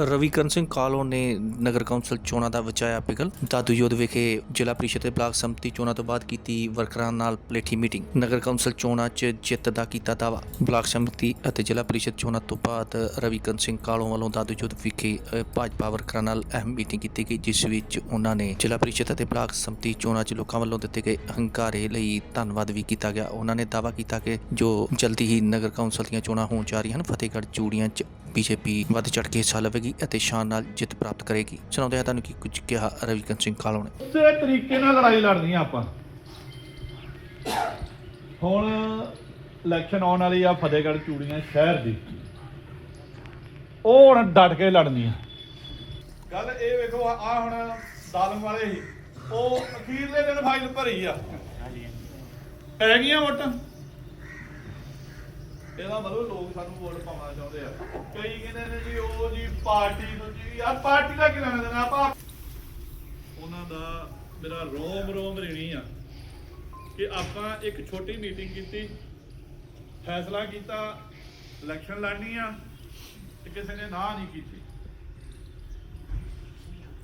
ਰਵੀਕਰਨ ਸਿੰਘ ਕਾਲੋ ਨੇ ਨਗਰ ਕੌਂਸਲ ਚੋਣਾਂ ਦਾ ਵਚਾਇਆ ਪਿਗਲ ਦਾਦੂਯੋਧ ਵਿਖੇ ਜ਼ਿਲ੍ਹਾ ਪ੍ਰੀਸ਼ਦ ਤੇ ਬਲਾਕ ਸੰਮਤੀ ਚੋਣਾਂ ਤੋਂ ਬਾਅਦ ਕੀਤੀ ਵਰਕਰਾਂ ਨਾਲ ਪਲੇਠੀ ਮੀਟਿੰਗ। ਨਗਰ ਕੌਂਸਲ ਚੋਣਾਂ 'ਚ ਜਿੱਤ ਦਾ ਕੀਤਾ ਦਾਵਾ ਬਲਾਕ ਸੰਮਤੀ ਅਤੇ ਜ਼ਿਲ੍ਹਾ ਪ੍ਰੀਸ਼ਦ ਚੋਣਾਂ ਤੋਂ ਬਾਅਦ ਰਵੀਕਰਨ ਸਿੰਘ ਕਾਲੋ ਵੱਲੋਂ ਦਾਦੂ ਯੋਧ ਵਿਖੇ ਭਾਜਪਾ ਵਰਕਰਾਂ ਨਾਲ ਅਹਿਮ ਮੀਟਿੰਗ ਕੀਤੀ ਗਈ, ਜਿਸ ਵਿੱਚ ਉਹਨਾਂ ਨੇ ਜ਼ਿਲ੍ਹਾ ਪ੍ਰੀਸ਼ਦ ਅਤੇ ਬਲਾਕ ਸੰਮਤੀ ਚੋਣਾਂ 'ਚ ਲੋਕਾਂ ਵੱਲੋਂ ਦਿੱਤੇ ਗਏ ਹੰਕਾਰੇ ਲਈ ਧੰਨਵਾਦ ਵੀ ਕੀਤਾ ਗਿਆ। ਉਹਨਾਂ ਨੇ ਦਾਵਾ ਕੀਤਾ ਕਿ ਜੋ ਜਲਦੀ ਹੀ ਨਗਰ ਕੌਂਸਲ ਦੀਆਂ ਚੋਣਾਂ ਹੋਣ ਜਾ ਰਹੀਆਂ ਹਨ, ਫਤਿਹਗੜ੍ਹ ਚੂੜੀਆਂ 'ਚ ਬੀਜੇਪੀ ਵੱਧ ਚੜ੍ਹ ਕੇ ਹਿੱਸਾ ਲਵੇਗੀ ਅਤੇ ਸ਼ਾਨ ਨਾਲ ਜਿੱਤ ਪ੍ਰਾਪਤ ਕਰੇਗੀ। ਸੁਣਾਉਂਦੇ ਹਾਂ ਤੁਹਾਨੂੰ ਕੀ ਕੁਝ ਕਿਹਾ ਰਵੀਕਰਨ ਸਿੰਘ ਕਾਲੋ ਨੇ ਉਸੇ ਤਰੀਕੇ ਨਾਲ ਲੜਾਈ ਲੜਨੀ ਆ ਆਪਾਂ। ਹੁਣ ਇਲੈਕਸ਼ਨ ਆਉਣ ਵਾਲੀ ਆ ਫਤਿਹਗੜ੍ਹ ਚੂੜੀਆਂ ਸ਼ਹਿਰ ਦੀ। ਉਹ ਹੁਣ ਡਟ ਕੇ ਲੜਨੀ ਆ ਗੱਲ ਇਹ ਵੇਖੋ ਆ ਹੁਣ ਦਾਲਮ ਵਾਲੇ ਉਹ ਅਖੀਰਲੇ ਦਿਨ ਫਾਈਲ ਭਰੀ ਆ। ਪੈ ਗਈਆਂ ਵੋਟਾਂ? ਇਹਦਾ ਮਤਲਬ ਲੋਕ ਸਾਨੂੰ ਵੋਟ ਪਾਉਣਾ ਚਾਹੁੰਦੇ ਆ। ਕਈ ਕਹਿੰਦੇ ਨੇ ਜੀ, ਉਹ ਜੀ ਪਾਰਟੀ ਦੂਜੀ ਯਾਰ ਪਾਰਟੀ ਦਾ ਕੀ ਲੈਣਾ ਦੇਣਾ? ਆਪਾਂ ਉਹਨਾਂ ਦਾ ਮੇਰਾ ਰੋਮ ਰੋਮ ਰੇਣੀ ਆ ਕਿ ਆਪਾਂ ਇੱਕ ਛੋਟੀ ਮੀਟਿੰਗ ਕੀਤੀ, ਫੈਸਲਾ ਕੀਤਾ ਇਲੈਕਸ਼ਨ ਲੜਨੀ ਆ ਤੇ ਕਿਸੇ ਨੇ ਨਾ ਨਹੀਂ ਕੀਤੀ।